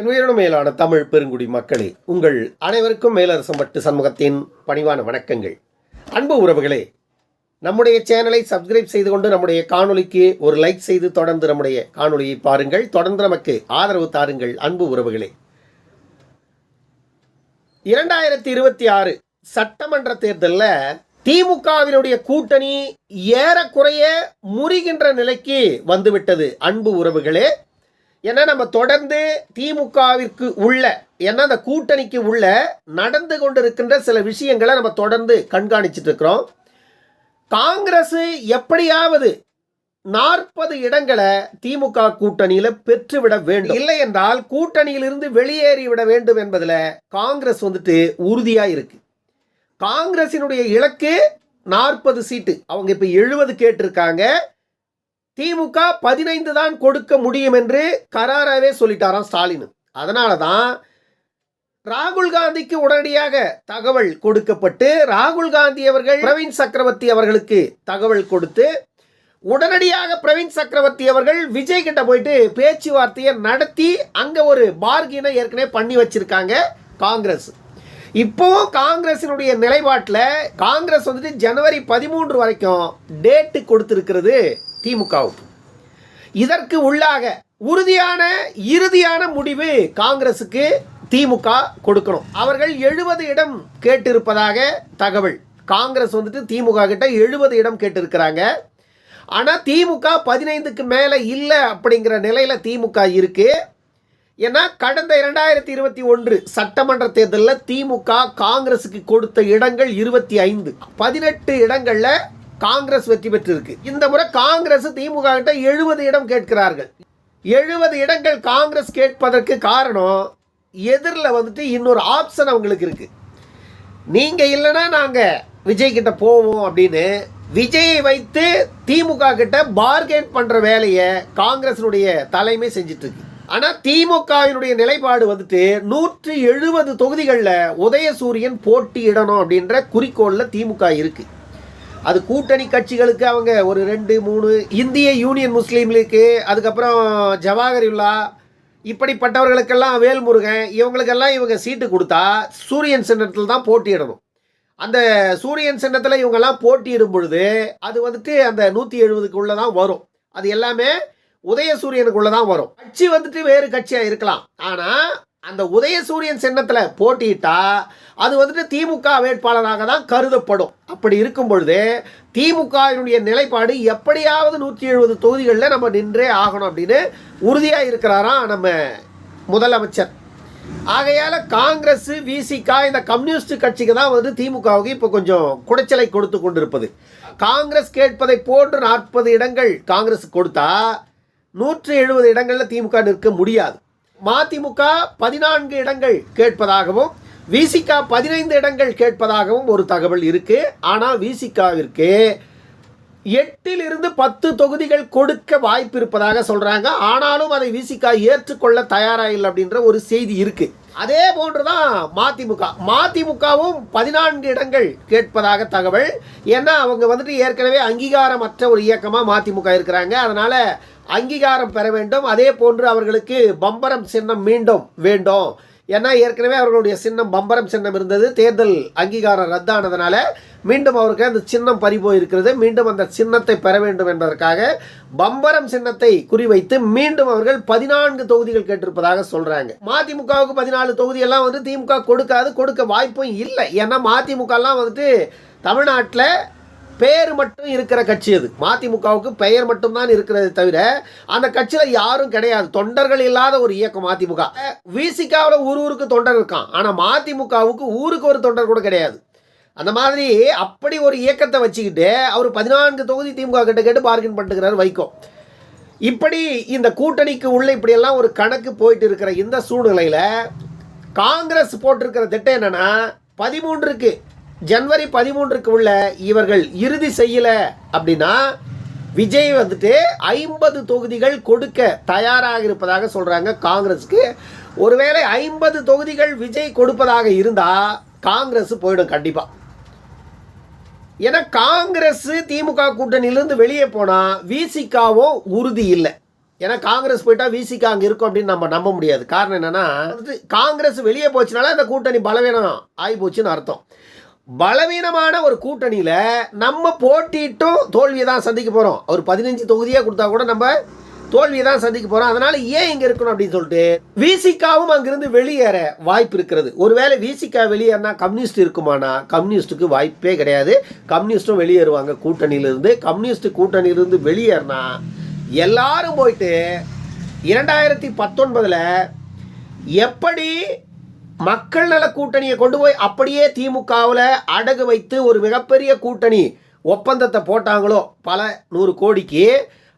என் உயிரினும் மேலான தமிழ் பெருங்குடி மக்களே உங்கள் அனைவருக்கும் மேலரசம்பட்டு சண்முகத்தின் பணிவான வணக்கங்கள். அன்பு உறவுகளே நம்முடைய சேனலை சப்ஸ்கிரைப் செய்து கொண்டு நம்முடைய காணொளிக்கு ஒரு லைக் செய்து தொடர்ந்து நம்முடைய காணொலியை பாருங்கள். தொடர்ந்து நமக்கு ஆதரவு தாருங்கள் அன்பு உறவுகளே. இரண்டாயிரத்தி இருபத்தி ஆறு சட்டமன்ற தேர்தலில் திமுகவினுடைய கூட்டணி ஏறக்குறைய முறிகின்ற நிலைக்கு வந்துவிட்டது. அன்பு உறவுகளே ஏன்னா நம்ம தொடர்ந்து திமுகவிற்கு உள்ள ஏன்னா அந்த கூட்டணிக்கு உள்ள நடந்து கொண்டிருக்கின்ற சில விஷயங்களை நம்ம தொடர்ந்து கண்காணிச்சிட்டு இருக்கிறோம் காங்கிரஸ் எப்படியாவது நாற்பது இடங்களை திமுக கூட்டணியில் பெற்றுவிட வேண்டும். இல்லை என்றால் கூட்டணியிலிருந்து வெளியேறி விட வேண்டும் என்பதில் காங்கிரஸ் வந்துட்டு உறுதியாக இருக்கு. காங்கிரசினுடைய இலக்கு நாற்பது சீட்டு. அவங்க இப்போ எழுபது கேட்டிருக்காங்க. திமுக பதினைந்து தான் கொடுக்க முடியும் என்று கராராவே சொல்லிட்டாராம் ஸ்டாலின். அதனால தான் ராகுல் காந்திக்கு உடனடியாக தகவல் கொடுக்கப்பட்டு ராகுல் காந்தி அவர்கள் பிரவீன் சக்கரவர்த்தி அவர்களுக்கு தகவல் கொடுத்து உடனடியாக பிரவீன் சக்கரவர்த்தி அவர்கள் விஜய் கிட்ட போயிட்டு பேச்சுவார்த்தையை நடத்தி அங்கே ஒரு பார்கினை ஏற்கனவே பண்ணி வச்சிருக்காங்க காங்கிரஸ். இப்போவும் காங்கிரசினுடைய நிலைப்பாட்டில் காங்கிரஸ் வந்துட்டு ஜனவரி பதிமூன்று வரைக்கும் டேட்டு கொடுத்துருக்கிறது. திமுகவுக்கு இதற்கு உள்ளாக உறுதியான இறுதியான முடிவு காங்கிரசுக்கு திமுக கொடுக்கணும். அவர்கள் எழுபது இடம் கேட்டிருப்பதாக தகவல். காங்கிரஸ் வந்துட்டு திமுக கிட்ட எழுபது இடம் கேட்டிருக்கிறாங்க. ஆனால் திமுக பதினைந்துக்கு மேலே இல்லை அப்படிங்கிற நிலையில் திமுக இருக்கு. ஏன்னா கடந்த இரண்டாயிரத்தி இருபத்தி ஒன்று சட்டமன்ற தேர்தலில் திமுக காங்கிரஸுக்கு கொடுத்த இடங்கள் இருபத்தி ஐந்து. பதினெட்டு இடங்களில் காங்கிரஸ் வெற்றி பெற்றிருக்கு. இந்த முறை காங்கிரஸ் திமுக கிட்ட எழுபது இடம் கேட்கிறார்கள். எழுபது இடங்கள் காங்கிரஸ் கேட்பதற்கு காரணம் எதிரில் வந்துட்டு இன்னொரு ஆப்ஷன் அவங்களுக்கு இருக்கு. நீங்க இல்லைன்னா நாங்க விஜய் கிட்ட போவோம் அப்படின்னு விஜயை வைத்து திமுக கிட்ட பார்கெயின் பண்ற வேலையை காங்கிரஸினுடைய தலைமை செஞ்சுட்டு இருக்கு. ஆனால் திமுகவினுடைய நிலைப்பாடு வந்துட்டு நூற்றி எழுபது தொகுதிகளில் உதயசூரியன் போட்டியிடணும் அப்படின்ற குறிக்கோளில் திமுக இருக்குது அது கூட்டணி கட்சிகளுக்கு அவங்க ஒரு ரெண்டு மூணு இந்திய யூனியன் முஸ்லீம் லீக்கு அதுக்கப்புறம் ஜவாஹரில்லா இப்படிப்பட்டவர்களுக்கெல்லாம் வேல்முருகன் இவங்களுக்கெல்லாம் இவங்க சீட்டு கொடுத்தா சூரியன் சின்னத்தில் தான் போட்டியிடணும். அந்த சூரியன் சின்னத்தில் இவங்கெல்லாம் போட்டியிடும் பொழுது அது வந்துட்டு அந்த நூற்றி எழுபதுக்குள்ளே தான் வரும். அது எல்லாமே உதயசூரியனுக்குள்ளே தான் வரும். கட்சி வந்துட்டு வேறு கட்சியாக இருக்கலாம். ஆனால் அந்த உதயசூரியன் சின்னத்தில் போட்டியிட்டா அது வந்துட்டு திமுக வேட்பாளராக தான் கருதப்படும். அப்படி இருக்கும் பொழுது திமுகவினுடைய நிலைப்பாடு எப்படியாவது நூற்றி எழுபது தொகுதிகளில் நம்ம நின்றே ஆகணும் அப்படின்னு உறுதியாக இருக்கிறாராம் நம்ம முதலமைச்சர். ஆகையால் காங்கிரஸ் விசிகா இந்த கம்யூனிஸ்ட் கட்சிக்கு தான் வந்து திமுகவுக்கு இப்போ கொஞ்சம் குடைச்சலை கொடுத்து கொண்டிருப்பது. காங்கிரஸ் கேட்பதை போன்று நாற்பது இடங்கள் காங்கிரஸ் கொடுத்தா நூற்றி எழுபது இடங்களில் திமுக நிற்க முடியாது. மதிமுக பதினான்கு இடங்கள் கேட்பதாகவும் விசிகா பதினைந்து இடங்கள் கேட்பதாகவும் ஒரு தகவல் இருக்கு. ஆனால் விசிகாவிற்கு எட்டில் இருந்து பத்து தொகுதிகள் கொடுக்க வாய்ப்பு இருப்பதாக சொல்றாங்க. ஆனாலும் அதை விசிகா ஏற்றுக்கொள்ள தயாராக இல்லை அப்படின்ற ஒரு செய்தி இருக்கு. அதே போன்றுதான் மதிமுக. மதிமுகவும் பதினான்கு இடங்கள் கேட்பதாக தகவல். ஏன்னா அவங்க வந்துட்டு ஏற்கனவே அங்கீகாரமற்ற ஒரு இயக்கமாக மதிமுக இருக்கிறாங்க. அதனால அங்கீகாரம் பெற வேண்டும். அதே போன்று அவர்களுக்கு பம்பரம் சின்னம் மீண்டும் வேண்டும். ஏன்னா ஏற்கனவே அவர்களுடைய சின்னம் பம்பரம் சின்னம் இருந்தது. தேர்தல் அங்கீகாரம் ரத்தானதுனால மீண்டும் அவருக்கு அந்த சின்னம் பறிபோய் இருக்கிறது மீண்டும் அந்த சின்னத்தை பெற வேண்டும் என்பதற்காக பம்பரம் சின்னத்தை குறிவைத்து மீண்டும் அவர்கள் பதினான்கு தொகுதிகள் கேட்டிருப்பதாக சொல்றாங்க. மதிமுகவுக்கு பதினாலு தொகுதியெல்லாம் வந்து திமுக கொடுக்காது கொடுக்க வாய்ப்பும் இல்லை. ஏன்னா மதிமுகலாம் வந்துட்டு தமிழ்நாட்டில் பேர் மட்டும் இருக்கிற கட்சி அது. மதிமுகவுக்கு பெயர் மட்டும்தான் இருக்கிறது தவிர அந்த கட்சியில் யாரும் கிடையாது. தொண்டர்கள் இல்லாத ஒரு இயக்கம் மதிமுக. விசிகாவில் ஊர் ஊருக்கு தொண்டர் இருக்கான். ஆனால் மதிமுகவுக்கு ஊருக்கு ஒரு தொண்டர் கூட கிடையாது. அந்த மாதிரி அப்படி ஒரு இயக்கத்தை வச்சுக்கிட்டு அவர் பதினான்கு தொகுதி திமுக கிட்ட கேட்டு பார்கின் பண்ணிட்டுக்கிறார் வைகோ. இப்படி இந்த கூட்டணிக்கு உள்ள இப்படியெல்லாம் ஒரு கணக்கு போயிட்டு இருக்கிற இந்த சூழ்நிலையில் காங்கிரஸ் போட்டிருக்கிற திட்டம் என்னன்னா பதிமூன்றுக்கு ஜனவரி பதிமூன்றுக்கு உள்ள இவர்கள் இறுதி செய்யலை அப்படின்னா விஜய் வந்துட்டு ஐம்பது தொகுதிகள் கொடுக்க தயாராக இருப்பதாக சொல்கிறாங்க காங்கிரஸுக்கு. ஒருவேளை ஐம்பது தொகுதிகள் விஜய் கொடுப்பதாக இருந்தால் காங்கிரஸ் போயிடும் கண்டிப்பாக ஏன்னா காங்கிரஸ் திமுக கூட்டணியிலிருந்து வெளியே போனால் விசிகாவும் உறுதி இல்லை. ஏன்னா காங்கிரஸ் போயிட்டா விசிகா அங்கே இருக்கும் அப்படின்னு நம்ம நம்ப முடியாது. காரணம் என்னன்னா காங்கிரஸ் வெளியே போச்சுனால அந்த கூட்டணி பலவீனம் ஆகி போச்சுன்னு அர்த்தம். பலவீனமான ஒரு கூட்டணியில் நம்ம போட்டிட்டும் தோல்வியை தான் சந்திக்க போகிறோம் ஒரு பதினஞ்சு தொகுதியாக கொடுத்தா கூட நம்ம தோல்வியை தான் சந்திக்க போகிறோம் அதனால் ஏன் இங்கே இருக்கணும் அப்படின்னு சொல்லிட்டு விசிகாவும் அங்கிருந்து வெளியேற வாய்ப்பு இருக்கிறது. ஒருவேளை விசிகா வெளியேறினா கம்யூனிஸ்ட் இருக்குமானா? கம்யூனிஸ்ட்டுக்கு வாய்ப்பே கிடையாது. கம்யூனிஸ்ட்டும் வெளியேறுவாங்க கூட்டணியிலிருந்து. கம்யூனிஸ்ட் கூட்டணியிலிருந்து வெளியேறினா எல்லாரும் போயிட்டு இரண்டாயிரத்தி பத்தொன்பதில் எப்படி மக்கள் நல கூட்டணியை கொண்டு போய் அப்படியே திமுகவில் அடகு வைத்து ஒரு மிகப்பெரிய கூட்டணி ஒப்பந்தத்தை போட்டாங்களோ பல நூறு கோடிக்கு.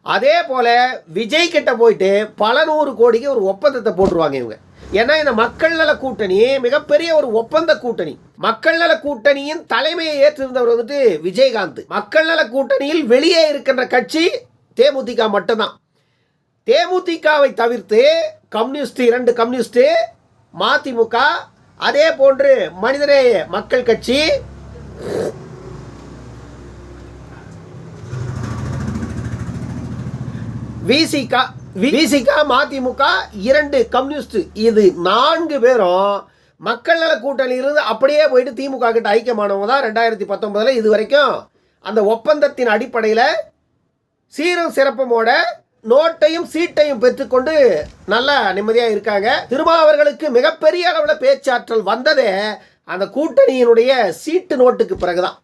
அதே போல் விஜய் கிட்ட போயிட்டு பல நூறு கோடிக்கு ஒரு ஒப்பந்தத்தை போட்டுருவாங்க இவங்க. ஏன்னா இந்த மக்கள் நல கூட்டணி மிகப்பெரிய ஒரு ஒப்பந்த கூட்டணி. மக்கள் நல கூட்டணியின் தலைமையை ஏற்றிருந்தவர் வந்துட்டு விஜயகாந்த். மக்கள் நல கூட்டணியில் வெளியே இருக்கின்ற கட்சி தேமுதிக மட்டும்தான். தேமுதிகவை தவிர்த்து கம்யூனிஸ்ட் இரண்டு கம்யூனிஸ்ட்டு மதிமுக அதே போன்று மனிதநேய மக்கள் கட்சி. விசிகா விசிகா மதிமுக இரண்டு கம்யூனிஸ்ட். இது நான்கு பேரும் மக்கள் நல கூட்டணியிலிருந்து அப்படியே போயிட்டு திமுக கிட்ட ஐக்கியமானவங்க தான் ரெண்டாயிரத்தி பத்தொன்பதில் இது வரைக்கும். அந்த ஒப்பந்தத்தின் அடிப்படையில் சீரும் சிறப்புமோட நோட்டையும் சீட்டையும் பெற்றுக்கொண்டு நல்லா நிம்மதியாக இருக்காங்க. திருமாவர்களுக்கு மிகப்பெரிய அளவில் பேச்சாற்றல் வந்ததே அந்த கூட்டணியினுடைய சீட்டு நோட்டுக்கு பிறகுதான்.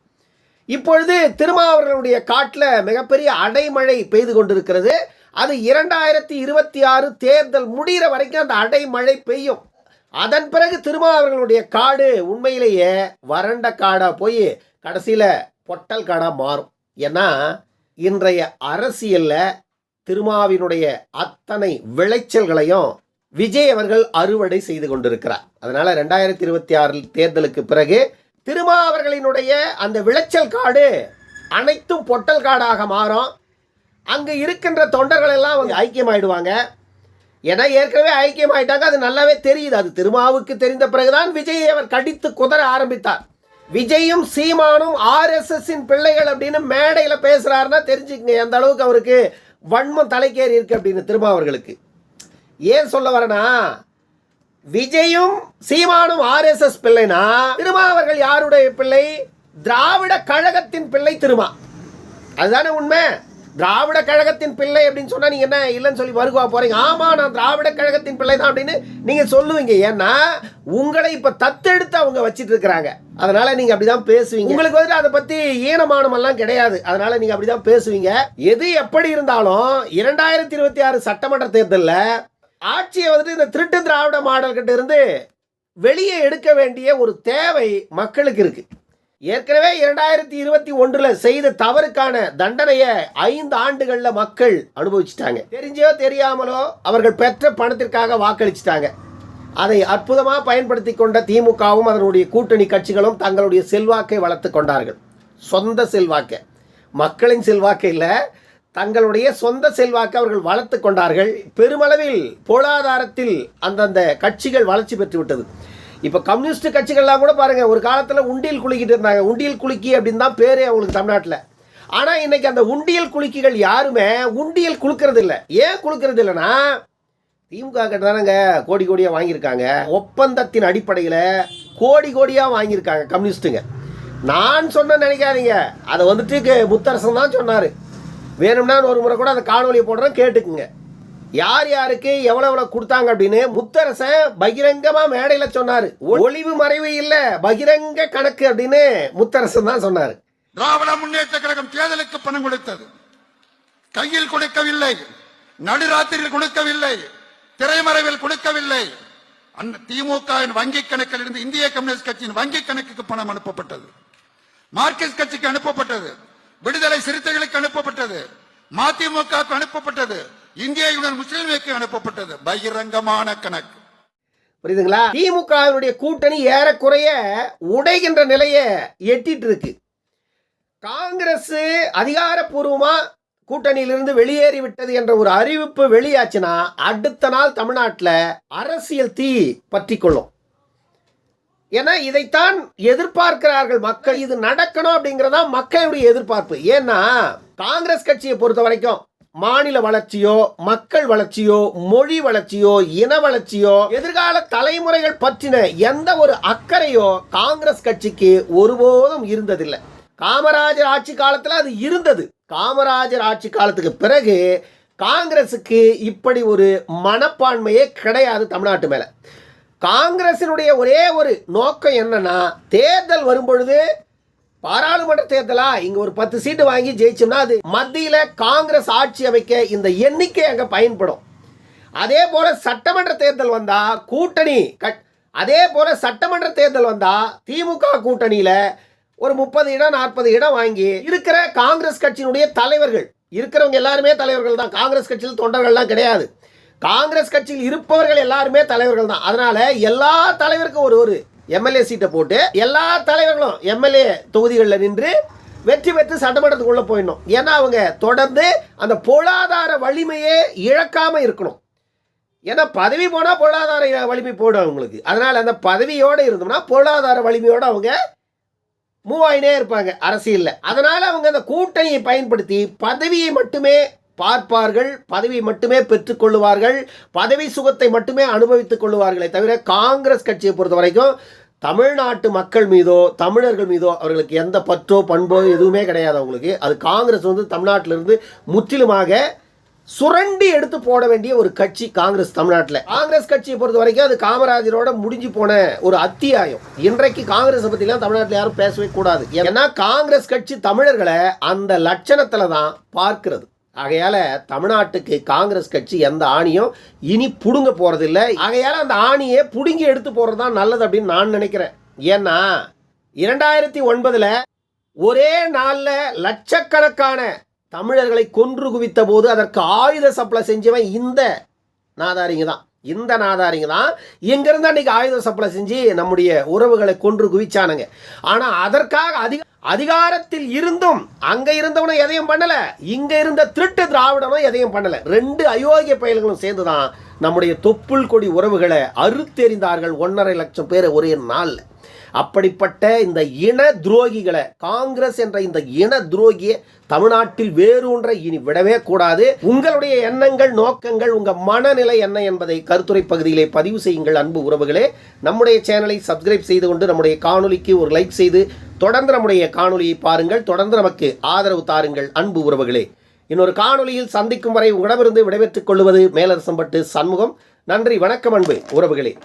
இப்பொழுது திருமாவர்களுடைய காட்டில் மிகப்பெரிய அடைமழை பெய்து கொண்டிருக்கிறது. அது இரண்டாயிரத்தி இருபத்தி ஆறு தேர்தல் முடிகிற வரைக்கும் அந்த அடைமழை பெய்யும். அதன் பிறகு திருமாவர்களுடைய காடு உண்மையிலேயே வறண்ட காடாக போய் கடைசியில் பொட்டல் காடாக மாறும். ஏன்னா இன்றைய அரசியலில் திருமாவினுடைய அத்தனை விளைச்சல்களையும் விஜய் அவர்கள் அறுவடை செய்து கொண்டிருக்கிறார். அதனால ரெண்டாயிரத்தி இருபத்தி ஆறு தேர்தலுக்கு பிறகு திருமா அவர்களினுடைய அந்த விளைச்சல் காடு அனைத்தும் பொட்டல் காடாக மாறும். அங்கு இருக்கின்ற தொண்டர்கள் எல்லாம் அவங்க ஐக்கியமாயிடுவாங்க. ஏன்னா ஏற்கனவே ஐக்கியமாயிட்டாங்க. அது நல்லாவே தெரியுது. அது திருமாவுக்கு தெரிந்த பிறகுதான் விஜய் அவர் கடித்து குதற ஆரம்பித்தார். விஜயும் சீமானும் ஆர்எஸ்எஸ்ஸின் பிள்ளைகள் அப்படின்னு மேடையில் பேசுகிறாருன்னா தெரிஞ்சுக்கங்க. எந்த அளவுக்கு அவருக்கு வன்மம் தலைக்கேறி இருக்கு அப்படின்னு திருமாவர்களுக்கு. ஏன் சொல்ல வரனா விஜயும் சீமானும் ஆர்எஸ்எஸ் பிள்ளைனா திருமா அவர்கள் யாருடைய பிள்ளை? திராவிட கழகத்தின் பிள்ளை திருமா. அதுதானே உண்மை? திராவிட கழகத்தின் பிள்ளை அப்படின்னு சொன்னா நீங்க என்ன இல்லைன்னு சொல்லி வருகுவா போறீங்க? ஆமா நான் திராவிட கழகத்தின் பிள்ளை தான் அப்படின்னு நீங்க சொல்லுவீங்க. ஏன்னா உங்களை இப்ப தத்தெடுத்து அவங்க வச்சிட்டு இருக்கிறாங்க. அதனால நீங்க அப்படிதான் பேசுவீங்க. உங்களுக்கு வந்துட்டு அதை பத்தி ஈனமானம் எல்லாம் கிடையாது. அதனால நீங்க அப்படிதான் பேசுவீங்க. எது எப்படி இருந்தாலும் இரண்டாயிரத்தி இருபத்தி ஆறு சட்டமன்ற தேர்தலில் ஆட்சியை வந்துட்டு இந்த திருட்டு திராவிட மாடல் கிட்ட இருந்து வெளியே எடுக்க வேண்டிய ஒரு தேவை மக்களுக்கு இருக்கு. ஏற்கனவே இரண்டாயிரத்தி இருபத்தி ஒன்றுல செய்த தவறுக்கான தண்டனையை ஐந்து ஆண்டுகள்ல மக்கள் அனுபவிச்சிட்டாங்க. தெரிஞ்சோ தெரியாமலோ அவர்கள் பெற்ற பணத்திற்காக வாக்களிச்சிட்டாங்க. அதை அற்புதமாக பயன்படுத்தி கொண்ட திமுகவும் அதனுடைய கூட்டணி கட்சிகளும் தங்களுடைய செல்வாக்கை வளர்த்து கொண்டார்கள். சொந்த செல்வாக்கை. மக்களின் செல்வாக்கு இல்லை தங்களுடைய சொந்த செல்வாக்கை அவர்கள் வளர்த்து கொண்டார்கள். பெருமளவில் பொருளாதாரத்தில் அந்தந்த கட்சிகள் வளர்ச்சி பெற்றுவிட்டது. இப்போ கம்யூனிஸ்ட் கட்சிகள்லாம் கூட பாருங்க ஒரு காலத்தில் உண்டியல் குலுக்கிட்டு இருந்தாங்க. உண்டியல் குலுக்கி அப்படின்னு தான் பேரே அவங்களுக்கு தமிழ்நாட்டில். ஆனால் இன்னைக்கு அந்த உண்டியல் குலுக்கிகள் யாருமே உண்டியல் குலுக்கிறது இல்லை ஏன் குலுக்கிறது இல்லைன்னா திமுக கிட்ட தானங்க கோடி கோடியாக வாங்கியிருக்காங்க. ஒப்பந்தத்தின் அடிப்படையில் கோடி கோடியாக வாங்கியிருக்காங்க கம்யூனிஸ்ட்டுங்க. நான் சொன்ன நினைக்காதீங்க. அதை வந்துட்டு முத்தரசன் தான் சொன்னார். வேணும்னா ஒரு முறை கூட அந்த காணொலியை போடுறேன் கேட்டுக்குங்க. யார் யாருக்கு எவ்வளவு எவ்வளவு கொடுத்தாங்க அப்படின்னு முத்தரசன் பகிரங்கமா மேடையில சொன்னாரு. ஒளிவு மறைவு இல்ல பகிரங்க கணக்கு அப்படின்னு முத்தரசன் தான் சொன்னாரு. திராவிட முன்னேற்ற கழகம் தேர்தலுக்கு பணம் கொடுத்தது. கையில் கொடுக்கவில்லை நடுராத்திரியில் கொடுக்கவில்லை திரைமறைவில் கொடுக்கவில்லை. அந்த திமுகவின் வங்கி கணக்கில் இருந்து இந்திய கம்யூனிஸ்ட் கட்சியின் வங்கி கணக்குக்கு பணம் அனுப்பப்பட்டது. மார்க்சிஸ்ட் கட்சிக்கு அனுப்பப்பட்டது. விடுதலை சிறுத்தைகளுக்கு அனுப்பப்பட்டது. மதிமுகவுக்கு அனுப்பப்பட்டது. இந்தியாவுடன் யூனியன் அனுப்பப்பட்டது. பகிரங்கமான கணக்கு. புரியுதுங்களா? திமுகவினுடைய கூட்டணி ஏறக்குறைய உடைகின்ற நிலையை எட்டிட்டு இருக்கு காங்கிரஸ் அதிகாரப்பூர்வமா கூட்டணியிலிருந்து வெளியேறி விட்டது என்ற ஒரு அறிவிப்பு வெளியாச்சுன்னா அடுத்த நாள் தமிழ்நாட்டில் அரசியல் தீ பற்றி கொள்ளும் ஏன்னா இதைத்தான் எதிர்பார்க்கிறார்கள் மக்கள். இது நடக்கணும் அப்படிங்கிறதா மக்களுடைய எதிர்பார்ப்பு. ஏன்னா காங்கிரஸ் கட்சியை பொறுத்த வரைக்கும் மாநில வளர்ச்சியோ மக்கள் வளர்ச்சியோ மொழி வளர்ச்சியோ இன வளர்ச்சியோ எதிர்கால தலைமுறைகள் பற்றின எந்த ஒரு அக்கறையோ காங்கிரஸ் கட்சிக்கு ஒருபோதும் இருந்ததில்லை. காமராஜர் ஆட்சி காலத்தில் அது இருந்தது. காமராஜர் ஆட்சி காலத்துக்கு பிறகு காங்கிரஸுக்கு இப்படி ஒரு மனப்பான்மையே கிடையாது தமிழ்நாட்டு மேலே. காங்கிரசினுடைய ஒரே ஒரு நோக்கம் என்னன்னா தேர்தல் வரும்பொழுது பாராளுமன்ற தேர்தலா? இங்க ஒரு பத்து சீட்டு வாங்கி ஜெயிச்சோம்னா அது மத்தியில காங்கிரஸ் ஆட்சி அமைக்க இந்த எண்ணிக்கை அங்க பயன்படும். அதே போல சட்டமன்ற தேர்தல் வந்தா கூட்டணி கட் அதே போல சட்டமன்ற தேர்தல் வந்தா திமுக கூட்டணியில ஒரு முப்பது இடம் நாற்பது இடம் வாங்கி இருக்கிற காங்கிரஸ் கட்சியினுடைய தலைவர்கள் இருக்கிறவங்க எல்லாருமே தலைவர்கள் தான். காங்கிரஸ் கட்சியில் தொண்டர்கள்லாம் கிடையாது. காங்கிரஸ் கட்சியில் இருப்பவர்கள் எல்லாருமே தலைவர்கள் தான். அதனால எல்லா தலைவருக்கும் ஒரு ஒரு எம்எல்ஏ சீட்டை போட்டு எல்லா தலைவர்களும் எம்எல்ஏ தொகுதிகளில் நின்று வெற்றி பெற்று சட்டமன்றத்துக்குள்ளே போயிடணும். ஏன்னா அவங்க தொடர்ந்து அந்த பொருளாதார வலிமையே இழக்காமல் இருக்கணும். ஏன்னா பதவி போனால் பொருளாதார வலிமை போடும் அவங்களுக்கு. அதனால் அந்த பதவியோடு இருந்தோம்னா பொருளாதார வலிமையோடு அவங்க மூவ் ஆகினே இருப்பாங்க அரசியலில். அதனால் அவங்க அந்த கூட்டணியை பயன்படுத்தி பதவியை மட்டுமே பார்ப்பார்கள் பதவியை மட்டுமே பெற்றுக்கொள்ளுவார்கள் பதவி சுகத்தை மட்டுமே அனுபவித்துக் கொள்ளுவார்களே தவிர காங்கிரஸ் கட்சியை பொறுத்த வரைக்கும் தமிழ்நாட்டு மக்கள் மீதோ தமிழர்கள் மீதோ அவர்களுக்கு எந்த பற்றோ பண்போ எதுவுமே கிடையாது அவங்களுக்கு. அது காங்கிரஸ் வந்து தமிழ்நாட்டிலிருந்து முற்றிலுமாக சுரண்டி எடுத்து போட வேண்டிய ஒரு கட்சி காங்கிரஸ் தமிழ்நாட்டில். காங்கிரஸ் கட்சியை பொறுத்த வரைக்கும் அது காமராஜரோட முடிஞ்சு போன ஒரு அத்தியாயம். இன்றைக்கு காங்கிரஸ் பற்றிலாம் தமிழ்நாட்டில் யாரும் பேசவே கூடாது. ஏன்னா காங்கிரஸ் கட்சி தமிழர்களை அந்த லட்சணத்தில் தான் பார்க்கிறது. ஆகையால தமிழ்நாட்டுக்கு காங்கிரஸ் கட்சி எந்த ஆணியும் இனி புடுங்க போறதில்லை. ஆகையால அந்த ஆணியை பிடுங்கி எடுத்து போகிறது தான் நல்லது அப்படின்னு நான் நினைக்கிறேன். ஏன்னா இரண்டாயிரத்தி ஒன்பதுல ஒரே நாள்ல லட்சக்கணக்கான தமிழர்களை கொன்று குவித்த போது அதற்கு ஆயுத சப்ளை செஞ்சவன் இந்த நாதாரிங்க தான். இந்த நாதாரிங்க தான். இங்கிருந்து அன்னைக்கு ஆயுத சப்ளை செஞ்சு நம்முடைய உறவுகளை கொன்று குவிச்சானுங்க. ஆனால் அதற்காக அதிக அதிகாரத்தில் இருந்தும் அங்க இருந்தவனும் எதையும் பண்ணல. இங்க இருந்த திருட்டு திராவிடனும் எதையும் பண்ணல. ரெண்டு அயோக்கிய பயல்களும் சேர்ந்துதான் நம்முடைய தொப்புள் கொடி உறவுகளை அறுத்தெறிந்தார்கள் ஒன்றரை லட்சம் பேர் ஒரே நாள் அப்படிப்பட்ட இந்த இன துரோகிகளை காங்கிரஸ் என்ற இந்த இன துரோகியை தமிழ்நாட்டில் வேரூன்ற இனி விடவே கூடாது. உங்களுடைய எண்ணங்கள் நோக்கங்கள் உங்க மனநிலை என்ன என்பதை கருத்துரை பகுதியிலே பதிவு செய்யுங்கள் அன்பு உறவுகளே. நம்முடைய சேனலை சப்ஸ்கிரைப் செய்து கொண்டு நம்முடைய காணொலிக்கு ஒரு லைக் செய்து தொடர்ந்து நம்முடைய காணொலியை பாருங்கள். தொடர்ந்து நமக்கு ஆதரவு தாருங்கள் அன்பு உறவுகளே. இன்னொரு காணொலியில் சந்திக்கும் வரை உங்களிடமிருந்து விடைபெற்றுக் கொள்வது மேலரசம்பட்டு சண்முகம். நன்றி வணக்கம் அன்பு உறவுகளே.